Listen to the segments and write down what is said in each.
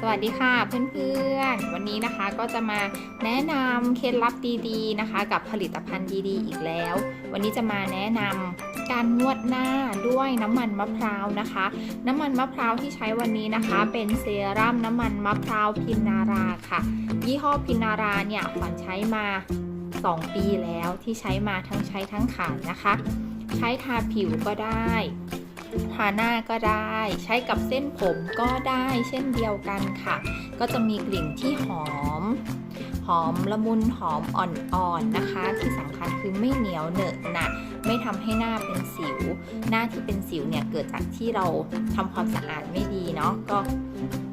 สวัสดีค่ะเพื่อนๆ วันนี้นะคะก็จะมาแนะนำเคล็ดลับดีๆนะคะ กับผลิตภัณฑ์ดีๆ อีกแล้ว วันนี้จะมาแนะนำการนวดหน้าด้วยน้ำมันมะพร้าวนะคะ น้ำมันมะพร้าวที่ใช้วันนี้นะคะ เป็นเซรั่มน้ำมันมะพร้าวพินนาราค่ะ ยี่ห้อพินนาราเนี่ยขวัญใช้มา 2 ปีแล้วที่ใช้มาทั้งใช้ทั้งขายนะคะ ใช้ทาผิวก็ได้ ทาหน้าก็ได้ ใช้กับเส้นผมก็ได้เช่นเดียวกันค่ะ ก็จะมีกลิ่นที่หอม หอมละมุนหอมอ่อนๆนะคะ ที่สำคัญคือไม่เหนียวเหนอะหนะไม่ทำให้หน้าเป็นสิว หน้าที่เป็นสิวเนี่ยเกิดจากที่เราทำความสะอาดไม่ดีเนาะก็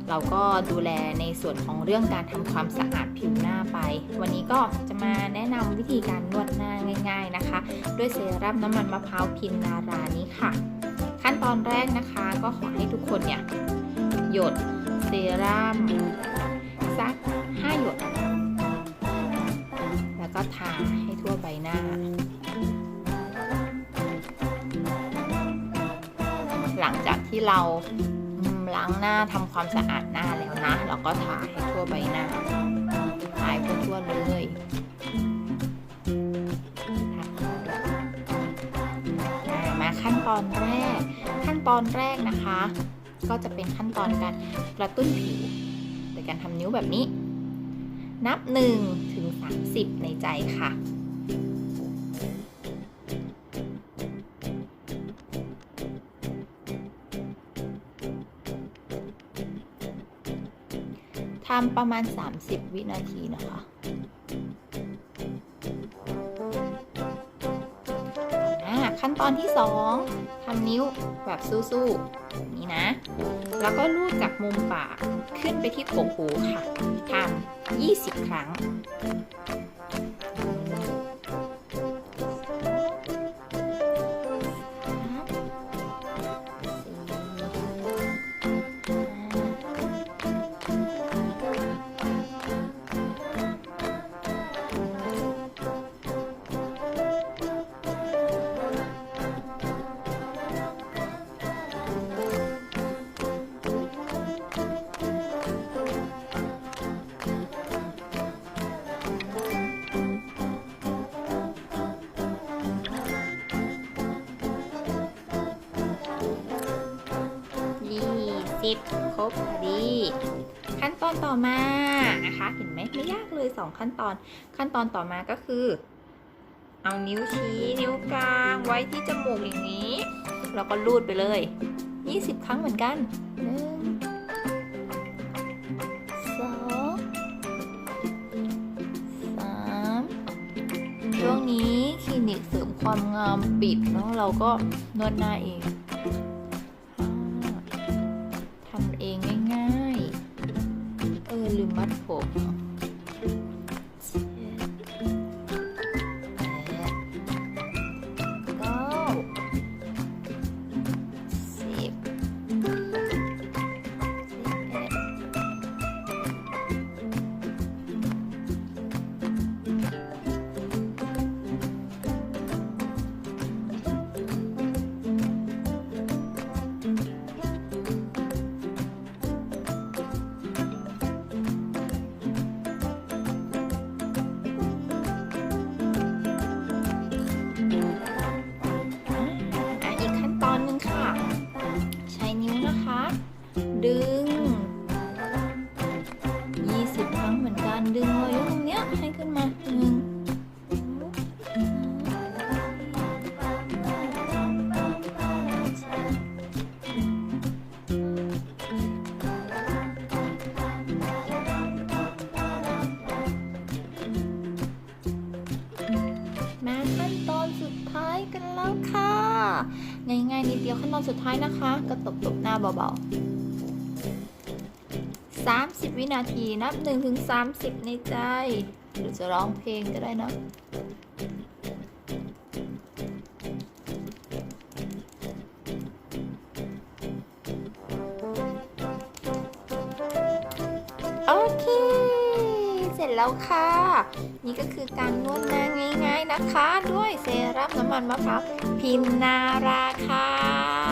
เราก็ดูแลในส่วนของเรื่องการทำความสะอาดผิวหน้าไป วันนี้ก็จะมาแนะนำวิธีการนวดหน้าง่าย ๆนะคะ ด้วยเซรั่มน้ำมันมะพร้าวพินนารานี้ค่ะ ขั้นตอนแรกนะคะก็ขอให้ทุกคนเนี่ยหยดเซรั่มสัก 5 หยด แล้วก็ทาให้ทั่วใบหน้า หลังจากที่เราล้างหน้าทำความสะอาดหน้าแล้วนะ เราก็ทาให้ทั่วใบหน้าทาทั่วๆเลย ขั้นตอนแรก ขั้นตอนแรกนะคะ ก็จะเป็นขั้นตอนการกระตุ้นผิวโดยการทำนิ้วแบบนี้ นับ1ถึง30 ในใจค่ะทำประมาณ 30 วินาทีนะคะ ขั้นตอนที่ 2ทำนิ้วแบบสู้ๆนี้นะ แล้วก็ลูดจากมุมปากขึ้นไปที่กกหูค่ะทำ20 ครั้ง สิบครบพอดี ขั้นตอนต่อมานะคะ เห็นไหมไม่ยากเลย2ขั้นตอน ขั้นตอนต่อมาก็คือ เอานิ้วชี้นิ้วกลางไว้ที่จมูกอย่างนี้ แล้วก็ลูดไปเลย 20 ครั้งเหมือนกันหนึ่งสองสามช่วงนี้คลินิกเสริมความงามปิดแล้วเราก็นวดหน้าเอง ๆเอนกันดึงเลยตรงเนี้ยให้ขึ้นมาหนึ่งมาขั้นตอนสุดท้ายกันแล้วค่ะ ง่ายๆนิดเดียวขั้นตอนสุดท้ายนะคะ ก็ตบตบๆหน้าเบาๆ 30 วินาทีนับ1ถึง30 ในใจหรือจะร้องเพลงก็ได้นะโอเค เสร็จแล้วค่ะ นี่ก็คือการนวดหน้าง่าย ๆนะคะ ด้วยเซรั่มน้ำมันมะพร้าวพินนาราค่ะ